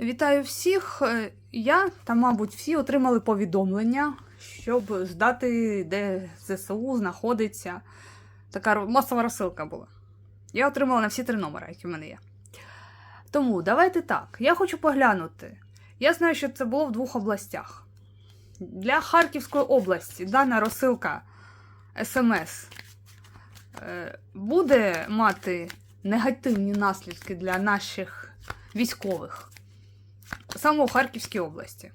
Вітаю всіх. Е, Я та, мабуть, всі отримали повідомлення, щоб здати, де ЗСУ знаходиться. Така масова розсилка була. Я отримала на всі три номери, які в мене є. Тому давайте так. Я хочу поглянути. Я знаю, що це було в двох областях. Для Харківської області дана розсилка СМС е, буде мати негативні наслідки для наших військових саме у Харківській області.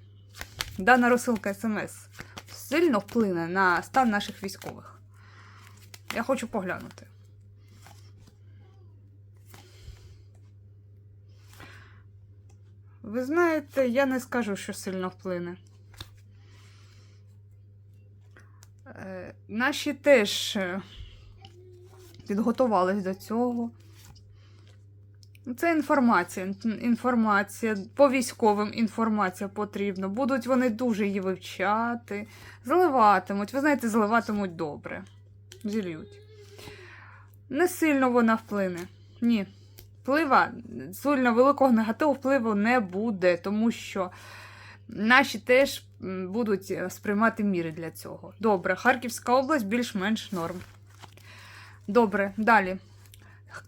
Дана розсилка СМС сильно вплине на стан наших військових. Я хочу поглянути. Ви знаєте, я не скажу, що сильно вплине. Е, Наші теж е, підготувались до цього. Це інформація. Інформація по військовим інформація потрібна. Будуть вони дуже її вивчати, заливатимуть. Ви знаєте, заливатимуть добре. Зільють. Не сильно вона вплине. Ні. Вплива, сильно великого негативу впливу не буде, тому що наші теж будуть е, сприймати міри для цього. Добре, Харківська область більш-менш норм. Добре, далі.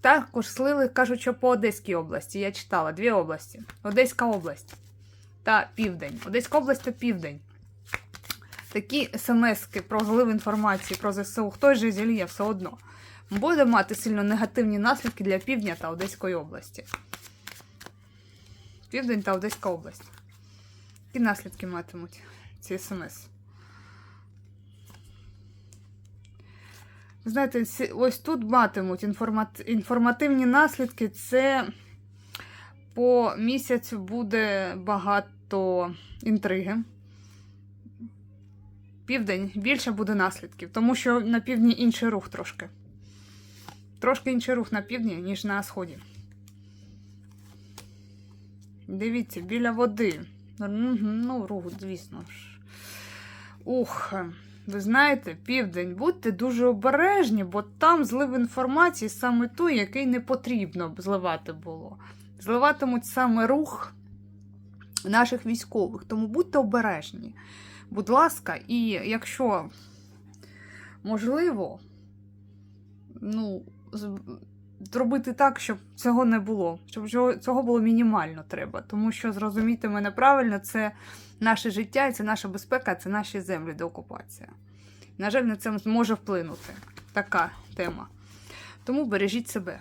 Також слили кажуть, що по Одеській області. Я читала дві області: Одеська область та Південь. Одеська область та Південь. Такі смски про злив інформації про ЗСУ, хтось же зільє все одно, буде мати сильно негативні наслідки для Півдня та Одеської області. Південь та Одеська область. Які наслідки матимуть ці смс? Знаєте, ось тут матимуть інформативні наслідки. Це по місяцю буде багато інтриги. Південь більше буде наслідків, тому що на півдні інший рух трошки. Трошки інший рух на півдні, ніж на сході. Дивіться, біля води. Ну, рух, звісно ж. Ух. Ви знаєте, південь, будьте дуже обережні, бо там злив інформації саме той, який не потрібно зливати було. Зливатимуть саме рух наших військових. Тому будьте обережні. Будь ласка, і якщо можливо, ну, зробити так, щоб цього не було, щоб цього- було мінімально треба. Тому що зрозуміти мене правильно, це наше життя, це наша безпека, це наші землі де окупація. На жаль, на це може вплинути така тема. Тому бережіть себе.